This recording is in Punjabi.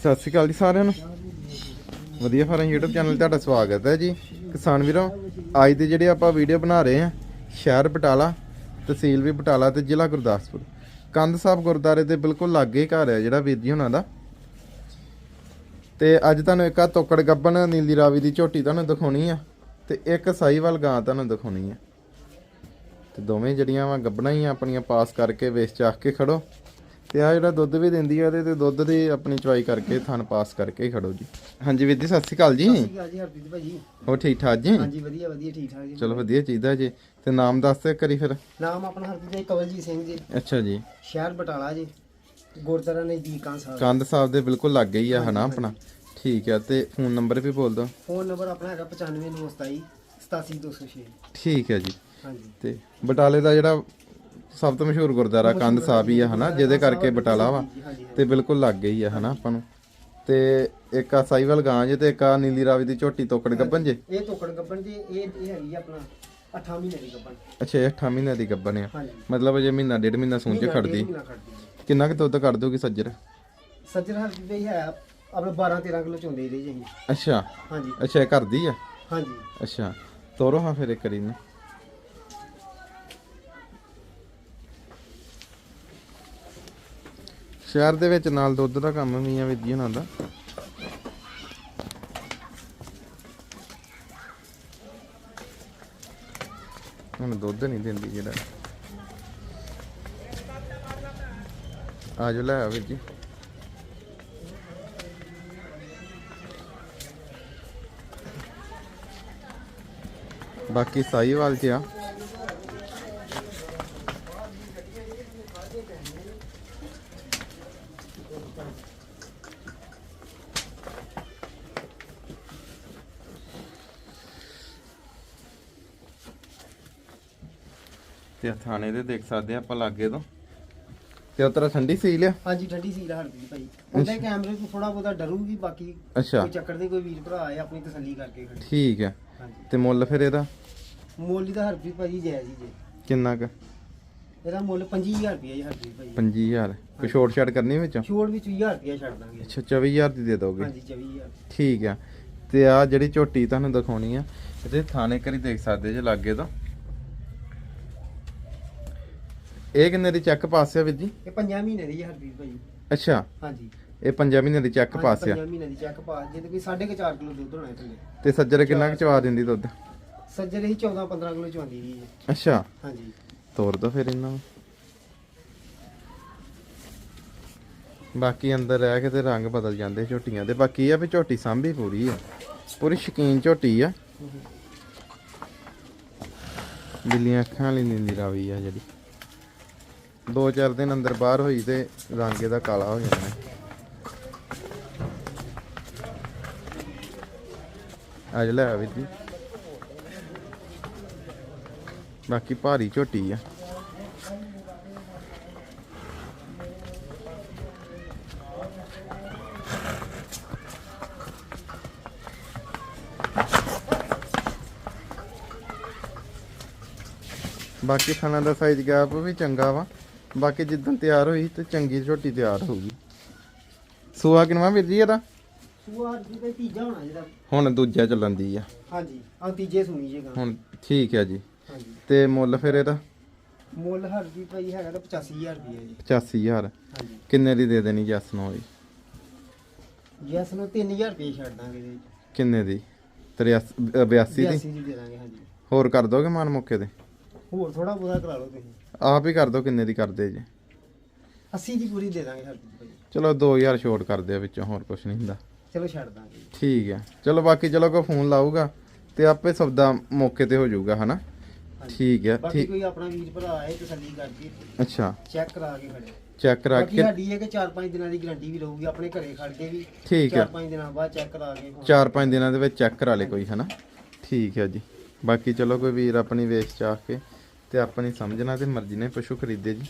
ਸਤਿ ਸ਼੍ਰੀ ਅਕਾਲ ਜੀ ਸਾਰਿਆਂ ਨੂੰ। ਵਧੀਆ ਫਾਰਮ YouTube ਚੈਨਲ ਤੁਹਾਡਾ ਸਵਾਗਤ ਹੈ ਜੀ। ਕਿਸਾਨ ਵੀਰੋ, ਅੱਜ ਦੇ ਜਿਹੜੇ ਆਪਾਂ ਵੀਡੀਓ ਬਣਾ ਰਹੇ ਹਾਂ, ਸ਼ਹਿਰ ਬਟਾਲਾ, ਤਹਿਸੀਲ ਵੀ ਬਟਾਲਾ ਤੇ ਜ਼ਿਲ੍ਹਾ ਗੁਰਦਾਸਪੁਰ। ਕੰਧ ਸਾਹਿਬ ਗੁਰਦਾਰੇ ਦੇ ਬਿਲਕੁਲ ਲਾਗੇ ਹੀ ਘਰ ਹੈ ਜਿਹੜਾ ਵੀਰ ਜੀ ਉਹਨਾਂ ਦਾ। ਤੇ ਅੱਜ ਤੁਹਾਨੂੰ ਇੱਕ ਆ ਤੋਕੜ ਗੱਬਨ ਨੀਲੀ ਰਾਵੀ ਦੀ ਝੋਟੀ ਤੁਹਾਨੂੰ ਦਿਖਾਉਣੀ ਆ ਤੇ ਇੱਕ ਸਾਈਵਾਲ ਗਾਂ ਤੁਹਾਨੂੰ ਦਿਖਾਉਣੀ ਆ। ਤੇ ਦੋਵੇਂ ਜਿਹੜੀਆਂ ਵਾ ਗੱਬਣਾ ਹੀ ਆ, ਆਪਣੀਆਂ ਪਾਸ ਕਰਕੇ ਵੇਚ ਚਾਖ ਕੇ ਖੜੋ। ਤੇ ਆ ਜਿਹੜਾ ਦੁੱਧ ਵੀ ਦਿੰਦੀ ਆ ਇਹਦੇ ਤੇ ਦੁੱਧ ਦੀ ਆਪਣੀ ਚਵਾਈ ਕਰਕੇ ਥਣ ਪਾਸ ਕਰਕੇ ਖੜੋ ਜੀ। ਹਾਂਜੀ ਵੀਰ ਜੀ ਸਤਿ ਸ਼੍ਰੀ ਅਕਾਲ ਜੀ। ਸਤਿ ਸ਼੍ਰੀ ਅਕਾਲ ਜੀ ਹਰਪ੍ਰੀਤ ਭਾਜੀ ਹੋ ਠੀਕ ਠਾਕ ਜੀ? ਹਾਂਜੀ ਵਧੀਆ ਵਧੀਆ ਠੀਕ ਠਾਕ ਜੀ। ਚਲੋ ਵਧੀਆ ਚਾਹੀਦਾ ਜੀ। ਤੇ ਨਾਮ ਦੱਸ ਦੇ ਕਰੀ ਫਿਰ। ਨਾਮ ਆਪਣਾ ਹਰਪ੍ਰੀਤ ਜੀ ਕਵਲਜੀਤ ਸਿੰਘ ਜੀ। ਅੱਛਾ ਜੀ। ਸ਼ਹਿਰ ਬਟਾਲਾ ਜੀ। ਗੁਰਦੁਆਰਾ ਨਜ਼ਦੀਕਾਂ ਸਾਹਿਬ ਕੰਦ ਸਾਹਿਬ ਦੇ ਬਿਲਕੁਲ ਲੱਗੇ ਹੀ ਆ ਹਨਾ ਆਪਣਾ। ਠੀਕ ਆ ਤੇ ਫੋਨ ਨੰਬਰ ਵੀ ਬੋਲ ਦੋ ਫੋਨ ਨੰਬਰ ਆਪਣਾ ਹੈਗਾ 95927 87206 ਠੀਕ ਹੈ ਜੀ। ਹਾਂਜੀ। ਤੇ ਬਟਾਲੇ ਦਾ ਜਿਹੜਾ ਸਭ ਤੋਂ ਮਸ਼ਹੂਰ ਗੁਰਦੁਆਰਾ ਕੰਦ ਸਾਹਿਬ ਹੀ ਆ ਹਨਾ? ਜਿਹਦੇ ਕਰਕੇ ਬਟਾਲਾ ਵਾ। ਜੀ ਤੇ ਬਿਲਕੁਲ ਲੱਗੇ ਹੀ ਆ ਹਨਾ ਆਪਾਂ ਨੂੰ। ਤੇ ਇੱਕ ਆ ਸਾਈਵਾਲ ਗਾਂ ਜੇ ਤੇ ਇੱਕ ਆ ਨੀਲੀ ਰਾਵੀ ਦੀ ਝੋਟੀ ਤੋਕੜ ਗੱਬਨ ਜੇ। ਇਹ ਤੋਕੜ ਗੱਬਣ ਜੀ ਇਹ ਇਹ ਹੈਗੀ ਆ ਆਪਣਾ 8 ਮਹੀਨੇ ਦੀ ਗੱਬਣ। ਅੱਛਾ ਇਹ 8 ਮਹੀਨਿਆਂ ਦੀ ਗੱਬਨ ਆ। ਮਤਲਬ ਅਜੇ ਮਹੀਨਾ ਡੇਢ ਮਹੀਨਾ ਸੂਣ ਚ ਮਹੀਨਾ, ਖੜਦੀ। ਮਹੀਨਾ ਜੀ। ਕਿੰਨਾ ਕੁ ਦੁੱਧ ਕੱਢ ਦੋਗੀ ਸੱਜਰ? ਸੱਜਰ ਹਰਪ੍ਰੀਤ ਭਾਈ ਹੈ ਆਪਣਾ 12 13 ਕਿਲੋ ਚੋਂਦੇ ਰਹੀ ਜੀ। ਅੱਛਾ। ਹਾਂਜੀ। ਅੱਛਾ ਇਹ ਕਰਦੀ ਆ? ਹਾਂਜੀ। ਅੱਛਾ। ਤੋਰੋ ਹਾਂ ਫਿਰ ਇੱਕ ਵਾਰੀ ਨੂੰ ਸ਼ਹਿਰ ਦੇ ਵਿੱਚ ਨਾਲ ਦੁੱਧ ਦਾ ਕੰਮ ਵੀ ਆ ਵੀਰ ਜੀ ਉਹਨਾਂ ਦਾ। ਹੁਣ ਦੁੱਧ ਨਹੀਂ ਦਿੰਦੀ ਜਿਹੜਾ। ਆ ਜੋ ਲੈ ਆ ਵੀਰ ਜੀ। ਬਾਕੀ ਸਾਈਵਾਲ ਚ ਆ। ਤੇ ਥਾਣੇ ਦੇ ਦੇਖ ਸਕਦੇ ਆ ਆਪਾਂ ਲਾਗੇ ਤੋਂ। ਤੇ ਉਤਰਾ ਠੰਡੀ ਸੀ ਲਿਆ ਹਾਂਜੀ ਠੰਡੀ ਸੀ ਹਰਪ੍ਰੀਤ ਭਾਈ। ਉਹਦੇ ਕੈਮਰੇ ਤੋਂ ਥੋੜਾ ਬਹੁਤਾ ਡਰੂਗੀ ਬਾਕੀ ਅੱਛਾ। ਕੋਈ ਚੱਕਰ ਨਹੀਂ ਕੋਈ ਵੀਰ ਭਰਾ ਆਏ ਆਪਣੀ ਤਸੱਲੀ ਕਰਕੇ ਖੜੇ ਠੀਕ ਹਾਂਜੀ। ਤੇ ਮੁੱਲ ਫਿਰ ਇਹਦਾ? ਮੁੱਲ ਦਾ ਹਰਪ੍ਰੀਤ ਭਾਜੀ ਜਾਇਜ਼ ਹੀ ਜੇ। ਕਿੰਨਾ ਕ? ਇਹਦਾ ਮੁੱਲ 25000 ਰੁਪਏ ਜੀ ਹਰਪ੍ਰੀਤ ਭਾਜੀ 25000 ਕੋਈ ਛੋਟ ਛਾਟ ਕਰਨੀ ਵਿੱਚ? ਛੋੜ ਵਿੱਚ 20000 ਰੁਪਏ ਛੱਡ ਦਾਂਗੇ। ਅੱਛਾ 24000 ਦੀ ਦੇ ਦੋਗੇ? ਹਾਂਜੀ 24000 ਠੀਕ ਆ। ਤੇ ਆ ਜਿਹੜੀ ਝੋਟੀ ਤੁਹਾਨੂੰ ਦਿਖਾਉਣੀ ਆ ਇਹਦੇ ਥਾਣੇ ਕਰੀ ਦੇਖ ਸਕਦੇ ਜੇ ਲਾਗੇ ਤੋਂ। ਇਹ ਕਿੰਨੇ ਦੀ ਚੈੱਕ ਪਾਸ ਆ ਵੀਰ ਜੀ? ਇਹ 5 ਮਹੀਨੇ ਦੀ ਹੈ ਭਾਜੀ ਅੱਛਾ। ਹਾਂਜੀ। ਇਹ 5 ਮਹੀਨੇ ਦੀ ਚੈੱਕ ਪਾਸ ਆ। 5 ਮਹੀਨੇ ਦੀ ਚੈੱਕ ਪਾਸ ਜੇ ਤੇ ਕੋਈ 4.5 ਕਿਲੋ ਦੁੱਧ ਹੋਣਾ ਥੱਲੇ। ਤੇ ਸੱਜਰ ਕਿੰਨਾ ਕੁ ਚਵਾ ਦਿੰਦੀ ਦੁੱਧ? ਸੱਜਰ ਹੀ 14 15 ਕਿਲੋ ਚਵਾਉਂਦੀ ਜੀ। ਅੱਛਾ। ਹਾਂਜੀ। ਤੋਰ ਦੋ ਫਿਰ ਇਹਨਾਂ ਨੂੰ। ਬਾਕੀ ਅੰਦਰ ਰਹਿ ਕੇ ਤੇ ਰੰਗ ਬਦਲ ਜਾਂਦੇ ਝੋਟੀਆਂ ਦੇ। ਬਾਕੀ ਇਹ ਆ ਵੀ ਝੋਟੀ ਸਾਂਭੀ ਪੂਰੀ ਆ। ਪੂਰੀ ਸ਼ਕੀਨ ਝੋਟੀ ਆ। ਬਿੱਲੀਆਂ ਅੱਖਾਂ ਵਾਲੀ ਨੀਂਦੀ ਰਾਵੀ ਆ ਜਿਹੜੀ। ਦੋ ਚਾਰ ਦਿਨ ਅੰਦਰ ਬਾਹਰ ਹੋਈ ਤੇ ਰੰਗ ਇਹਦਾ ਕਾਲਾ ਹੋ ਜਾਣਾ ਹੈ। ਅੱਜ ਲੈ ਆ ਵੀਰ ਬਾਕੀ ਭਾਰੀ ਝੋਟੀ ਆ ਬਾਕੀ ਖਾਣਾ ਦਾ ਸਾਈਜ਼ ਗੈਪ ਵੀ ਚੰਗਾ ਵਾ। ਬਾਕੀ ਜਿੱਦਾਂ ਤਿਆਰ ਹੋਈ ਤੇ ਚੰਗੀ ਝੋਟੀ ਤਿਆਰ ਹੋਊਗੀ। ਸੂਆ ਕਿਨਵਾ ਵੀਰ ਜੀ ਇਹਦਾ? ਸੂਆ ਹਰਪ੍ਰੀਤ ਭਾਈ ਤੀਜਾ ਹੋਣਾ ਜਿਹੜਾ। ਹੁਣ ਦੂਜਾ ਚੱਲਣ ਦੀ ਆ। ਹਾਂਜੀ ਆ ਤੀਜੇ ਸੁਣੀ ਜੇਗਾ ਹੁਣ ਠੀਕ ਹੈ ਜੀ। ਹਾਂਜੀ। ਤੇ ਮੁੱਲ ਫਿਰ ਇਹਦਾ? ਮੁੱਲ ਹਰਪ੍ਰੀਤ ਭਾਈ ਹੈਗਾ ਤਾਂ 85000 ਰੁਪਏ ਜੀ। 85000 ਹਾਂਜੀ। ਕਿੰਨੇ ਦੀ ਦੇ ਦੇਣੀ ਜੱਸ ਨੂੰ ਹੋਈ? ਜੈਸ ਨੂੰ 3000 ਰੁਪਏ ਛੱਡ ਦਾਂਗੇ ਇਹਦੇ ਵਿੱਚ ਕਿੰਨੇ ਦੀ? 83 82 ਦੀ? 82 ਦੀ ਦੇ ਦਾਂਗੇ ਹਾਂਜੀ। ਹੋਰ ਕਰ ਦੋਗੇ ਮਨ ਮੌਕੇ ਤੇ? ਹੋਰ ਥੋੜਾ ਬਹੁਤਾ ਕਰਾ ਲਓ ਤੁਸੀਂ। ਆਪ ਹੀ ਕਰ ਦੋ ਕਿੰਨੇ ਦੀ ਕਰਦੇ ਜੇ। 80 ਦੀ ਪੂਰੀ ਦੇ ਦਾਂਗੇ ਭਾਈ। ਚਲੋ 2000 ਛੋਟ ਕਰ ਦਿਓ ਵਿੱਚੋਂ ਹੋਰ ਕੁਝ ਨਹੀਂ ਹੁੰਦਾ। ਚਲੋ ਛੱਡ ਦਾਂਗੇ। ਠੀਕ ਹੈ। ਚਲੋ ਬਾਕੀ ਚਲੋ ਕੋਈ ਫੋਨ ਲਾਊਗਾ ਤੇ ਆਪੇ ਸੌਦਾ ਮੌਕੇ ਤੇ ਹੋ ਜਾਊਗਾ ਹਨਾ? ਹਾਂਜੀ। ਠੀਕ ਹੈ ਬਾਕੀ ਠੀਕ। ਕੋਈ ਆਪਣਾ ਵੀਰ ਭਰਾ ਆਏ ਤਸੱਲੀ ਕਰਕੇ ਅੱਛਾ। ਚੈੱਕ ਕਰਾ ਕੇ ਖੜੇ। ਚੈੱਕ ਕਰਾ ਬਾਕੀ ਕੇ। ਸਾਡੀ ਇਹ ਕਿ 4-5 ਦਿਨਾਂ ਦੀ ਗਾਰੰਟੀ ਵੀ ਰਹੂਗੀ ਆਪਣੇ ਘਰੇ ਖੜ ਕੇ ਵੀ। ਠੀਕ ਹੈ। 4-5 ਦਿਨਾਂ ਬਾਅਦ ਚੈੱਕ ਕਰਾ ਕੇ 4-5 ਦਿਨਾਂ ਦੇ ਵਿੱਚ ਚੈੱਕ ਕਰਾ ਲੇ ਕੋਈ ਹਨਾ? ਠੀਕ ਹੈ ਜੀ। ਬਾਕੀ ਚਲੋ ਕੋਈ ਵੀਰ ਆਪਣੀ ਵੇਚ ਚਾਹ ਕੇ ਤੇ ਆਪਣੀ ਸਮਝਣਾ ਤੇ ਮਰਜ਼ੀ ਨੇ ਪਸ਼ੂ ਖਰੀਦੇ ਜੀ।